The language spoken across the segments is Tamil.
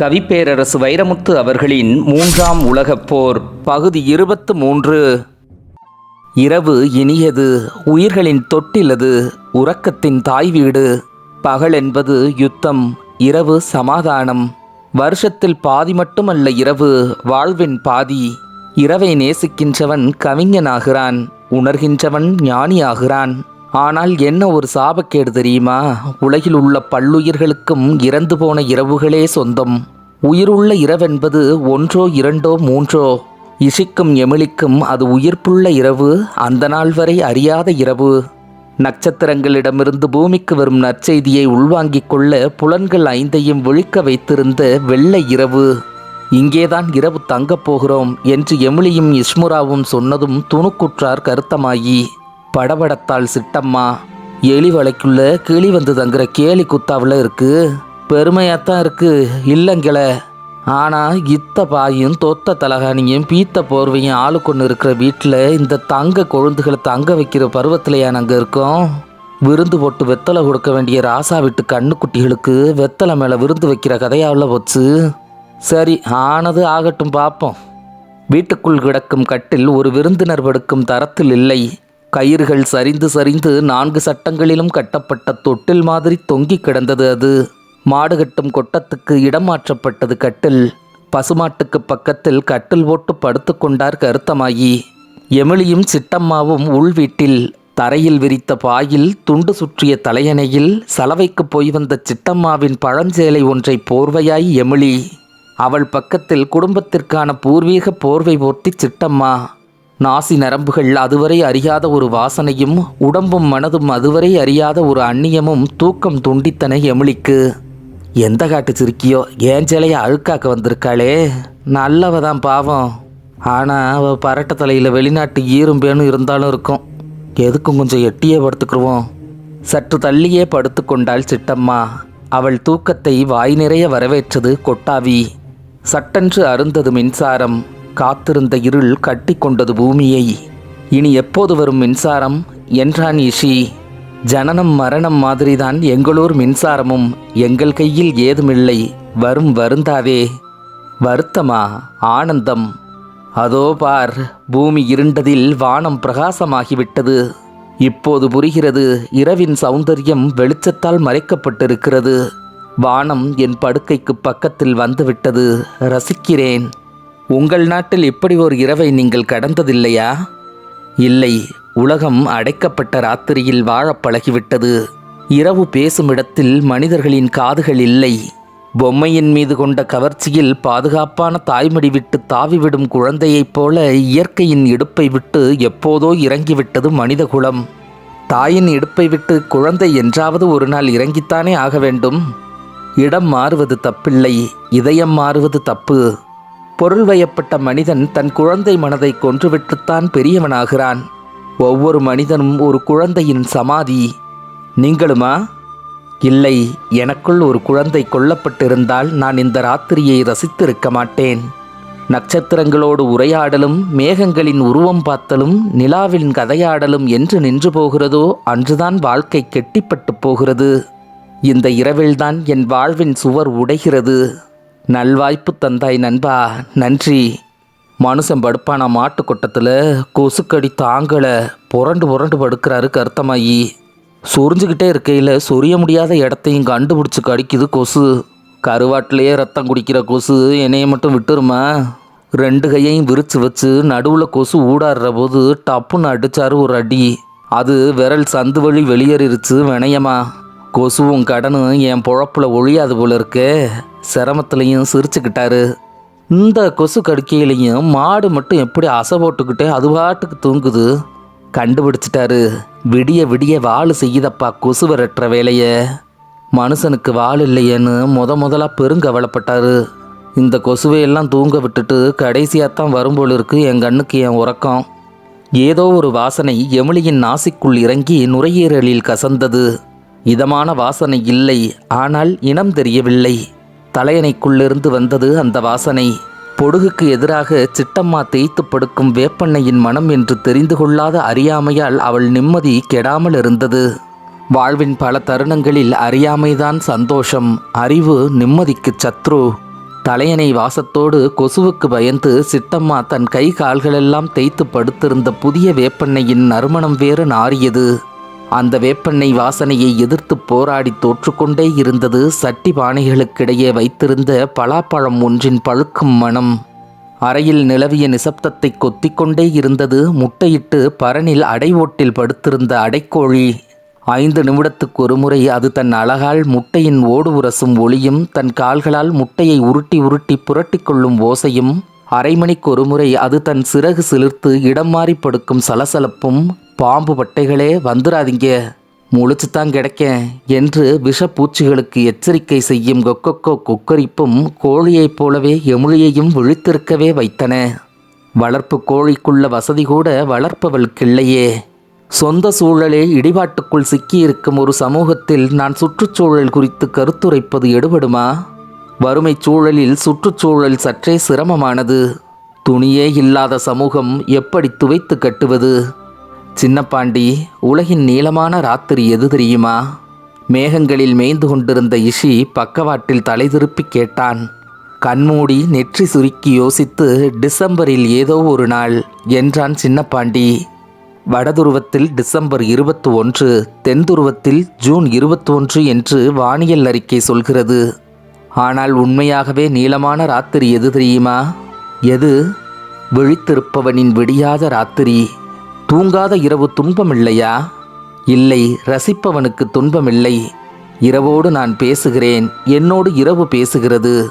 கவிப்பேரரசு வைரமுத்து அவர்களின் மூன்றாம் உலகப் போர் பகுதி இருபத்து மூன்று. இரவு இனியது உயிர்களின் தொட்டிலது உறக்கத்தின் தாய் வீடு பகல் என்பது யுத்தம் இரவு சமாதானம். வருஷத்தில் பாதி மட்டுமல்ல இரவு வாழ்வின் பாதி. இரவை நேசிக்கின்றவன் கவிஞனாகிறான் உணர்கின்றவன் ஞானியாகிறான். ஆனால் என்ன ஒரு சாபக்கேடு தெரியுமா? உலகில் உள்ள பல்லுயிர்களுக்கும் இறந்து போன இரவுகளே சொந்தம். உயிருள்ள இரவென்பது ஒன்றோ இரண்டோ மூன்றோ. இசிக்கும் எமிலிக்கும் அது உயிர்ப்புள்ள இரவு அந்த நாள் வரை அறியாத இரவு. நட்சத்திரங்களிடமிருந்து பூமிக்கு வரும் நற்செய்தியை உள்வாங்கிக் கொள்ள புலன்கள் ஐந்தையும் விழிக்க வைத்திருந்த வெள்ளை இரவு. இங்கேதான் இரவு தங்கப் போகிறோம் என்று எமிலியும் இஸ்முராவும் சொன்னதும் துணுக்குற்றார் கருத்தமாயி. படபடத்தாள் சிட்டம்மா. எலி வலைக்குள்ள கிளி வந்து தங்குற கேலி குத்தாவில் இருக்கு. பெருமையாத்தான் இருக்கு. இல்லைங்கள. ஆனா இத்த பாயும் தொத்த தலகாணியும் பீத்த போர்வையும் ஆளுக்கொண்டு இருக்கிற வீட்டில் இந்த தங்க கொழுந்துகளை தங்க வைக்கிற பருவத்திலையா நாங்கள் இருக்கோம்? விருந்து போட்டு வெத்தலை கொடுக்க வேண்டிய ராசா வீட்டு கண்ணுக்குட்டிகளுக்கு வெத்தலை மேலே விருந்து வைக்கிற கதையாவில் போச்சு. சரி ஆனது ஆகட்டும் பார்ப்போம் வீட்டுக்குள் கிடக்கும் கட்டில் ஒரு விருந்தினர் படுக்கும் தரத்தில் இல்லை. கயிறுகள் சரிந்து சரிந்து நான்கு சட்டங்களிலும் கட்டப்பட்ட தொட்டில் மாதிரி தொங்கி கிடந்தது அது. மாடு கட்டும் கொட்டத்துக்கு இடம் மாற்றப்பட்டது கட்டில். பசுமாட்டுக்கு பக்கத்தில் கட்டில் போட்டு படுத்துக்கொண்டார் கருத்தமாயி. எமிலியும் சிட்டம்மாவும் உள் வீட்டில் தரையில் விரித்த பாயில் துண்டு சுற்றிய தலையணையில் சலவைக்கு போய் வந்த சிட்டம்மாவின் பழஞ்சேலை ஒன்றை போர்வையாய் எமிலி. அவள் பக்கத்தில் குடும்பத்திற்கான பூர்வீக போர்வை போர்த்தி சிட்டம்மா. நாசி நரம்புகள் அதுவரை அறியாத ஒரு வாசனையும் உடம்பும் மனதும் அதுவரை அறியாத ஒரு அந்நியமும் தூக்கம் துண்டித்தன எமிலிக்கு. எந்த காட்டு சிரிக்கியோ? ஏன் சிலைய அழுக்காக்க வந்திருக்காளே? நல்லவ தான் பாவம். ஆனால் அவள் பரட்ட தலையில் வெளிநாட்டு ஈரும்பேனும் இருந்தாலும் இருக்கும். எதுக்கும் கொஞ்சம் எட்டியே படுத்துக்குருவோம். சற்று தள்ளியே படுத்துக்கொண்டாள் சிட்டம்மா. அவள் தூக்கத்தை வாய் நிறைய வரவேற்றது கொட்டாவி. சட்டென்று அருந்தது மின்சாரம். காத்திருந்த இருள் கட்டி கொண்டது பூமியை. இனி எப்போது வரும் மின்சாரம்? என்றான் இஷி. ஜனனம் மரணம் மாதிரிதான் எங்களூர் மின்சாரமும் எங்கள் கையில் ஏதுமில்லை. வரும் வருந்தாதே. வருத்தமா? ஆனந்தம். அதோ பார் பூமி இருண்டதில் வானம் பிரகாசமாகிவிட்டது. இப்போது புரிகிறது இரவின் சௌந்தரியம் வெளிச்சத்தால் மறைக்கப்பட்டிருக்கிறது. வானம் என் படுக்கைக்கு பக்கத்தில் வந்துவிட்டது. ரசிக்கிறேன். உங்கள் நாட்டில் இப்படி ஒரு இரவை நீங்கள் கடந்ததில்லையா? இல்லை உலகம் அடைக்கப்பட்ட ராத்திரியில் வாழப் பழகிவிட்டது. இரவு பேசும் இடத்தில் மனிதர்களின் காதுகள் இல்லை. பொம்மையின் மீது கொண்ட கவர்ச்சியில் பாதுகாப்பான தாய்மடி விட்டு தாவிவிடும் குழந்தையைப் போல இயற்கையின் இடுப்பை விட்டு எப்போதோ இறங்கிவிட்டது மனிதகுலம். தாயின் இடுப்பை விட்டு குழந்தை என்றாவது ஒரு நாள் இறங்கித்தானே ஆக வேண்டும்? இடம் மாறுவது தப்பில்லை இதயம் மாறுவது தப்பு. பொருள் வயப்பட்ட மனிதன் தன் குழந்தை மனதை கொன்றுவிட்டுத்தான் பெரியவனாகிறான். ஒவ்வொரு மனிதனும் ஒரு குழந்தையின் சமாதி. நீங்களுமா? இல்லை எனக்குள் ஒரு குழந்தை கொல்லப்பட்டிருந்தால் நான் இந்த ராத்திரியை ரசித்திருக்க மாட்டேன். நட்சத்திரங்களோடு உரையாடலும் மேகங்களின் உருவம் பார்த்தலும் நிலாவின் கதையாடலும் என்று நின்று போகிறதோ அன்றுதான் வாழ்க்கை கெட்டிப்பட்டு போகிறது. இந்த இரவில்தான் என் வாழ்வின் சுவர் உடைகிறது. நல்வாய்ப்பு தந்தாய் நண்பா. நன்றி. மனுஷன் படுப்பானா மாட்டு கொட்டத்தில் கொசுக்கடி தாங்கலை புரண்டு புரண்டு படுக்கிறாரு கருத்தமாயி. சொரிஞ்சுக்கிட்டே இருக்கையில் சொரிய முடியாத இடத்தையும் கண்டுபிடிச்சி கடிக்குது கொசு. கருவாட்டிலேயே ரத்தம் குடிக்கிற கொசு என்னையை மட்டும் விட்டுருமா? ரெண்டு கையையும் விரித்து வச்சு நடுவில் கொசு ஊடாடுற போது டப்புன்னு அடித்தாரு ஒரு அடி. அது விரல் சந்து வழி வெளியேறிருச்சு வினயமா கொசுவும் கடனும் என் பொழப்பில் ஒழியாது போல இருக்கே. சிரமத்துலையும் சிரிச்சுக்கிட்டாரு. இந்த கொசு கடுக்கையிலையும் மாடு மட்டும் எப்படி அசை போட்டுக்கிட்டே அது பாட்டுக்கு தூங்குது? கண்டுபிடிச்சிட்டாரு. விடிய விடிய வாள் செய்யுதப்பா கொசு விரட்டுற வேலைய. மனுஷனுக்கு வாள் இல்லையேன்னு முத முதலா பெருங்கவலைப்பட்டாரு இந்த கொசுவையெல்லாம் தூங்க விட்டுட்டு கடைசியாத்தான் வரும் போல இருக்கு என் கண்ணுக்கு என் உறக்கம். ஏதோ ஒரு வாசனை எமிலியின் நாசிக்குள் இறங்கி நுரையீரலில் கசந்தது. இதமான வாசனை இல்லை ஆனால் இனம் தெரியவில்லை. தலையணைக்குள்ளிருந்து வந்தது அந்த வாசனை. பொடுகுக்கு எதிராக சிட்டம்மா தேய்த்து படுக்கும் வேப்பண்ணையின் மனம் என்று தெரிந்து கொள்ளாத அறியாமையால் அவள் நிம்மதி கெடாமல் இருந்தது. வாழ்வின் பல தருணங்களில் அறியாமைதான் சந்தோஷம் அறிவு நிம்மதிக்கு சத்ரு. தலையணை வாசத்தோடு கொசுவுக்கு பயந்து சித்தம்மா தன் கை கால்களெல்லாம் தேய்த்து படுத்திருந்த புதிய வேப்பண்ணையின் நறுமணம் வேறு நாறியது. அந்த வேப்பெண்ணெய் வாசனையை எதிர்த்து போராடி தோற்றுக்கொண்டே இருந்தது சட்டி பானைகளுக்கிடையே வைத்திருந்த பலாப்பழம் ஒன்றின் பழுக்கும் மனம் அறையில் நிலவிய நிசப்தத்தை கொத்திக்கொண்டே இருந்தது முட்டையிட்டு பரனில் அடை ஓட்டில் படுத்திருந்த அடைக்கோழி. ஐந்து நிமிடத்துக்கு ஒருமுறை அது தன் அழகால் முட்டையின் ஓடு உரசும் ஒளியும் தன் கால்களால் முட்டையை உருட்டி உருட்டி புரட்டிக்கொள்ளும் ஓசையும் அரை மணிக்கு ஒருமுறை அது தன் சிறகு சிலிர்த்து இடம் மாறி படுக்கும் சலசலப்பும் பாம்பு பட்டைகளே வந்துடாதீங்க முழிச்சுத்தான் கிடைக்கேன் என்று விஷப்பூச்சிகளுக்கு எச்சரிக்கை செய்யும் கொக்கொக்கோ கொக்கரிப்பும் கோழியைப் போலவே எமுளியையும் விழித்திருக்கவே வைத்தன. வளர்ப்பு கோழிக்குள்ள வசதி கூட வளர்ப்பவள் கிள்ளையே சொந்த சூழலே இடிபாட்டுக்குள் சிக்கியிருக்கும் ஒரு சமூகத்தில் நான் சுற்றுச்சூழல் குறித்து கருத்துரைப்பது எடுபடுமா? வறுமைச் சூழலில் சுற்றுச்சூழல் சற்றே சிரமமானது. துணியே இல்லாத சமூகம் எப்படி துவைத்து கட்டுவது? சின்னப்பாண்டி உலகின் நீளமான ராத்திரி எது தெரியுமா? மேகங்களில் மேய்ந்து கொண்டிருந்த இஷி பக்கவாட்டில் தலை திருப்பி கேட்டான். கண்மூடி நெற்றி சுருக்கி யோசித்து டிசம்பரில் ஏதோ ஒரு நாள் என்றான் சின்னப்பாண்டி. வடதுருவத்தில் டிசம்பர் இருபத்தி ஒன்று தென்துருவத்தில் ஜூன் இருபத்தி ஒன்று என்று வானியல் அறிக்கை சொல்கிறது. ஆனால் உண்மையாகவே நீளமான ராத்திரி எது தெரியுமா? எது? விழித்திருப்பவனின் விடியாத ராத்திரி. தூங்காத இரவு துன்பமில்லையா? இல்லை ரசிப்பவனுக்கு துன்பமில்லை. இரவோடு நான் பேசுகிறேன் என்னோடு இரவு பேசுகிறது.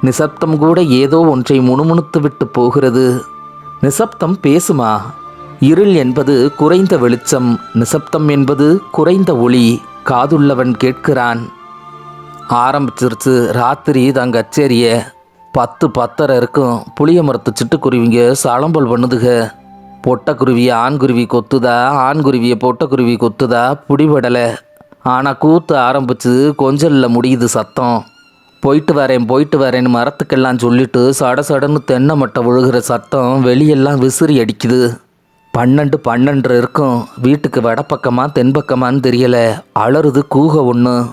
நிசப்தம் கூட ஏதோ ஒன்றை முணுமுணுத்து விட்டு போகிறது. நிசப்தம் பேசுமா? இருள் என்பது குறைந்த வெளிச்சம் நிசப்தம் என்பது குறைந்த ஒளி காதுள்ளவன் கேட்கிறான். ஆரம்பிச்சிருச்சு. ராத்திரி தான் கச்சேரிய. பத்து பத்தரை இருக்கும். புளிய மரத்து சிட்டுக்குருவிங்க சளம்பல் பண்ணுதுக. பொட்டக்குருவி ஆண்குருவி கொத்துதா? ஆண்குருவியை பொட்டக்குருவி கொத்துதா? பிடிபடலை. ஆனால் கூத்து ஆரம்பித்து கொஞ்சல்ல முடியுது சத்தம். போயிட்டு வரேன் போயிட்டு வரேன்னு மரத்துக்கெல்லாம் சொல்லிட்டு சட சடன்னு தென்னை மட்டை விழுகிற சத்தம் வெளியெல்லாம் விசிறி அடிக்குது. பன்னெண்டு பன்னெண்டு இருக்கும். வீட்டுக்கு வடப்பக்கமாக தென்பக்கமான்னு தெரியலை. அலறுது கூக ஒன்று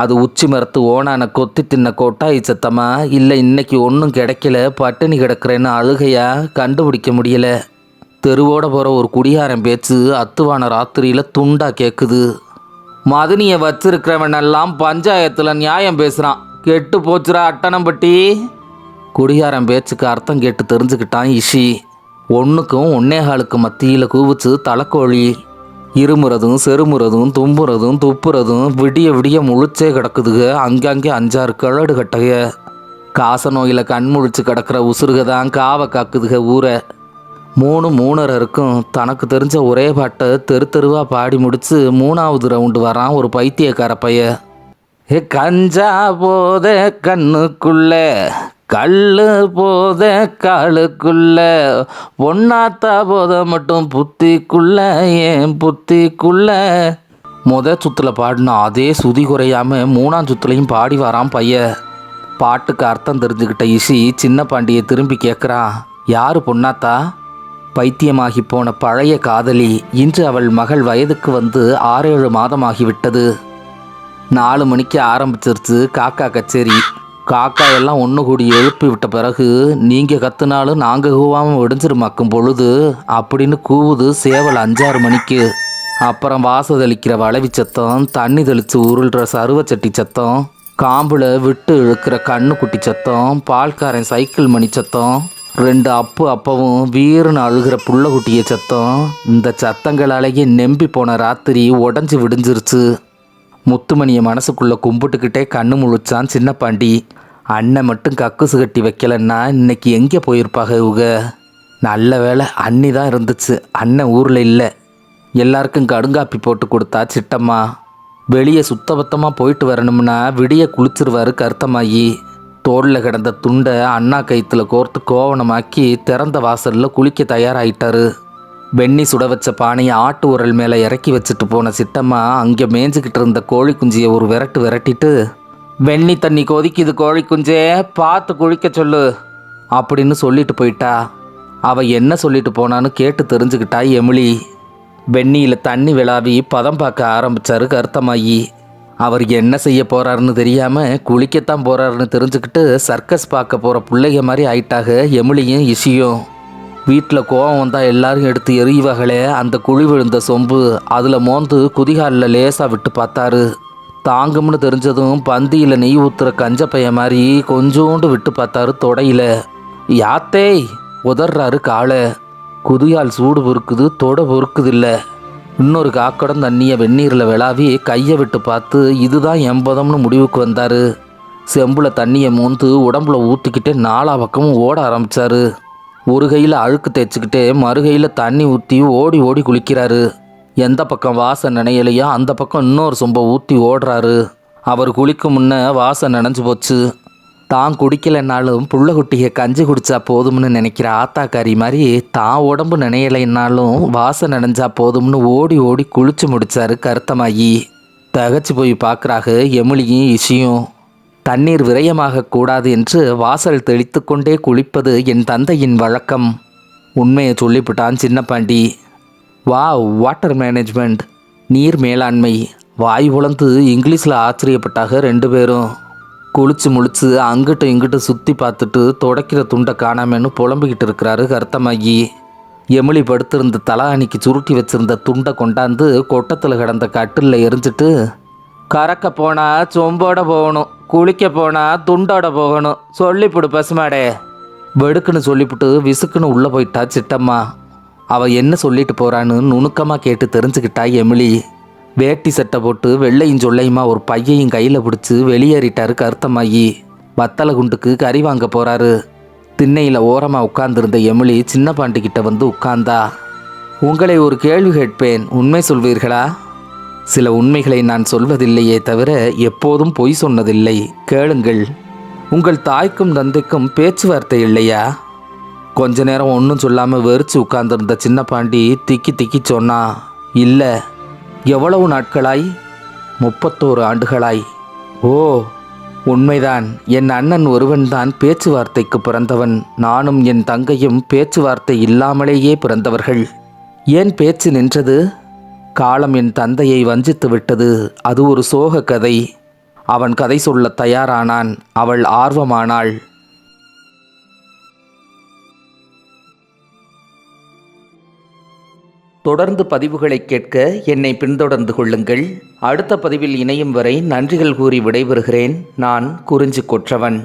அது உச்சி மரத்து ஓனான கொத்தி தின்ன கொட்டாய் சத்தமா இல்லை இன்னைக்கு ஒன்றும் கிடைக்கல பட்டினி கிடக்கிறேன்னு அழுகையா கண்டுபிடிக்க முடியல. தெருவோட போகிற ஒரு குடியாரன் பேச்சு அத்துவான ராத்திரியில் துண்டா கேட்குது மதுனியை வச்சிருக்கிறவனெல்லாம் பஞ்சாயத்தில் நியாயம் பேசுகிறான் கெட்டு போச்சுரா அட்டனம்பட்டி குடியாரன் பேச்சுக்கு அர்த்தம் கேட்டு தெரிஞ்சுக்கிட்டான் இஷி. ஒன்றுக்கும் ஒன்னேகாலுக்கு மத்தியில் கூவிச்சு தலைக்கோழி. இருமுறதும் செருமுறதும் தும்புறதும் துப்புறதும் விடிய விடிய முழிச்சே கிடக்குதுக. அங்கங்கே அஞ்சாறு கிழடு கட்டக. காச நோயில் கண் முழிச்சு கிடக்கிற உசுருக தான் காவை காக்குதுக ஊரை. மூணு மூணரை இருக்கும் தனக்கு தெரிஞ்ச ஒரே பாட்டை தெரு தெருவாக பாடி முடித்து மூணாவது ரவுண்டு வரான் ஒரு பைத்தியக்கார பைய. ஏ கஞ்சா போத கண்ணுக்குள்ளே. கல்லு போத காலுக்குள்ள பொன்னாத்தா போத மட்டும் புத்திக்குள்ள ஏன் புத்திக்குள்ள? முத சுத்தில் பாடினா அதே சுதி குறையாமல் மூணாம் சுத்துலையும் பாடி வரான் பைய. பாட்டுக்கு அர்த்தம் தெரிஞ்சுக்கிட்ட இசி சின்ன பாண்டியை திரும்பி கேட்குறான் யாரு பொன்னாத்தா? பைத்தியமாகி போன பழைய காதலி இன்று அவள் மகள் வயதுக்கு வந்து ஆறேழு மாதமாகிவிட்டது. நாலு மணிக்கு ஆரம்பிச்சிருச்சு காக்கா கச்சேரி. காக்கா எல்லாம் ஒன்று கூடி எழுப்பி விட்ட பிறகு நீங்கள் கத்துனாலும் நாங்கள் கூவாமல் விடிஞ்சிருமாக்கும் பொழுது அப்படின்னு கூவுது சேவல் அஞ்சாறு மணிக்கு. அப்புறம் வாச தெளிக்கிற வளவி சத்தம் தண்ணி தெளித்து உருள்ற சருவச்சட்டி சத்தம் காம்பில் விட்டு இழுக்கிற கண்ணுக்குட்டி சத்தம் பால்காரன் சைக்கிள் மணி சத்தம் ரெண்டு அப்பு அப்பவும் வீரன் அழுகிற புள்ளகுட்டிய சத்தம் இந்த சத்தங்களாலேயே நெம்பி போன ராத்திரி உடஞ்சி விடிஞ்சிருச்சு. முத்துமணியை மனசுக்குள்ளே கும்பிட்டுக்கிட்டே கண்ணு முழிச்சான் சின்ன பாண்டி அண்ணன் மட்டும் கக்குசு கட்டி வைக்கலன்னா இன்னைக்கு எங்கே போயிருப்பாங்க இவங்க நல்ல வேளை அண்ணி தான் இருந்துச்சு. அண்ணன் ஊரில் இல்லை. எல்லாருக்கும் கடுங்காப்பி போட்டு கொடுத்தா சிட்டம்மா. வெளியே சுத்தபத்தமாக போயிட்டு வரணும்னா விடிய குளிச்சிருவாரு கருத்தமாயி தோளில் கிடந்த துண்டை அண்ணா கயித்துல கோர்த்து கோவணமாக்கி திறந்த வாசலில் குளிக்க தயாராகிட்டாரு வெண்ணி சுட வச்ச பானையை ஆட்டு உரல் மேலே இறக்கி வச்சுட்டு போன சித்தம்மா அங்கே மேய்ஞ்சிக்கிட்டு இருந்த கோழி குஞ்சியை ஒரு விரட்டு விரட்டிட்டு வெண்ணி தண்ணி கொதிக்குது கோழி குஞ்சே பார்த்து குளிக்க சொல்லு அப்படின்னு சொல்லிட்டு போயிட்டா. அவ என்ன சொல்லிட்டு போனான்னு கேட்டு தெரிஞ்சுக்கிட்டா எமிலி. வெண்ணியில் தண்ணி விளாவி பதம் பார்க்க ஆரம்பிச்சாரு கருத்தமாயி அவர் என்ன செய்ய போறாருன்னு தெரியாம குளிக்கத்தான் போறாருன்னு தெரிஞ்சுக்கிட்டு சர்க்கஸ் பார்க்க போற பிள்ளைங்க மாதிரி ஆயிட்டாக எமிலியும் இஷியும். வீட்டில் கோவம் வந்தால் எல்லாரும் எடுத்து எறிவாகளே அந்த குழி விழுந்த சொம்பு. அதில் மோந்து குதிகாலில் லேசாக விட்டு பார்த்தாரு. தாங்கும்னு தெரிஞ்சதும் பந்தியில் நெய் ஊத்துற கஞ்ச பைய மாதிரி கொஞ்சோண்டு விட்டு பார்த்தாரு தொடையில. யாத்தே உதர்றாரு காலை. குதியால் சூடு பொறுக்குது தொட பொறுக்குது இல்லை இன்னொரு காக்கடம் தண்ணியை வெந்நீரில் விளாவி கையை விட்டு பார்த்து இதுதான் எண்பதம்னு முடிவுக்கு வந்தார். செம்புல தண்ணியை மூந்து உடம்புல ஊற்றிக்கிட்டே நாலா பக்கமும் ஓட ஆரம்பிச்சாரு. ஒரு கையில் அழுக்கு தேய்ச்சிக்கிட்டே மறுகையில் தண்ணி ஊற்றி ஓடி ஓடி குளிக்கிறாரு. எந்த பக்கம் வாசம் நினையலையோ அந்த பக்கம் இன்னொரு சொம்பை ஊற்றி ஓடுறாரு. அவர் குளிக்கும் முன்ன வாசம் நனைஞ்சு போச்சு. தான் குடிக்கலைன்னாலும் புள்ள குட்டியை கஞ்சி குடிச்சா போதும்னு நினைக்கிற ஆத்தாக்காரி மாதிரி தான் உடம்பு நினையலைன்னாலும் வாசம் நினைஞ்சா போதும்னு ஓடி ஓடி குளிச்சு முடிச்சாரு கருத்தமாயி. தகச்சு போய் பார்க்குறாங்க எமிலியும் இஷியும். தண்ணீர் விரயமாக கூடாது என்று வாசல் தெளித்து கொண்டே குளிப்பது என் தந்தையின் வழக்கம். உண்மையை சொல்லிவிட்டான் சின்னப்பாண்டி. வா வாட்டர் மேனேஜ்மெண்ட். நீர் மேலாண்மை. வாய் உழந்து இங்கிலீஷில் ஆச்சரியப்பட்டாக ரெண்டு பேரும். குளிச்சு முழிச்சு அங்கிட்டும் இங்கிட்டும் சுற்றி பார்த்துட்டு துடைக்கிற துண்டை காணாமன்னு புலம்பிக்கிட்டு இருக்கிறாரு கருத்தமாகி. எமிலி படுத்திருந்த தலாணிக்கு சுருட்டி வச்சிருந்த துண்டை கொண்டாந்து கொட்டத்தில் கிடந்த கட்டிலில் எரிஞ்சிட்டு கறக்க போனால் சொம்போட போகணும். குளிக்க போனா துண்டோட போகணும். சொல்லிப்புடு பசுமாடே. வெடுக்குன்னு சொல்லிப்புட்டு விசுக்குன்னு உள்ளே போயிட்டா சிட்டம்மா அவ என்ன சொல்லிட்டு போறான்னு நுணுக்கமாக கேட்டு தெரிஞ்சுக்கிட்டா எமிலி. வேட்டி சட்டை போட்டு வெள்ளையும் சொல்லையுமா ஒரு பையையும் கையில் பிடிச்சி வெளியேறிட்டாரு கருத்தமாயி வத்தலை குண்டுக்கு கறி வாங்க போறாரு. திண்ணையில் ஓரமாக உட்கார்ந்துருந்த எமிலி சின்ன பாண்டிக்கிட்ட வந்து உட்கார்ந்தா. உங்களை ஒரு கேள்வி கேட்பேன். உண்மை சொல்வீர்களா? சில உண்மைகளை நான் சொல்வதில்லையே தவிர எப்போதும் பொய் சொன்னதில்லை. கேளுங்கள். உங்கள் தாய்க்கும் தந்தைக்கும் பேச்சுவார்த்தை இல்லையா? கொஞ்ச நேரம் ஒன்றும் சொல்லாமல் வெறிச்சு உட்கார்ந்திருந்த சின்ன பாண்டி திக்கி திக்கி சொன்னா இல்லை எவ்வளவு நாட்களாய்? முப்பத்தோரு ஆண்டுகளாய். ஓ உண்மைதான். என் அண்ணன் ஒருவன்தான் பேச்சுவார்த்தைக்கு பிறந்தவன். நானும் என் தங்கையும் பேச்சுவார்த்தை இல்லாமலேயே பிறந்தவர்கள். ஏன் பேச்சு நின்றது? காலம் என் தந்தையை வஞ்சித்து விட்டது. அது ஒரு சோக கதை. அவன் கதை சொல்ல தயாரானான். அவள் ஆர்வமானாள். தொடர்ந்து பதிவுகளை கேட்க என்னை பின்தொடர்ந்து கொள்ளுங்கள். அடுத்த பதிவில் இணையும் வரை நன்றிகள் கூறி விடைபெறுகிறேன். நான் குறிஞ்சி கொற்றவன்.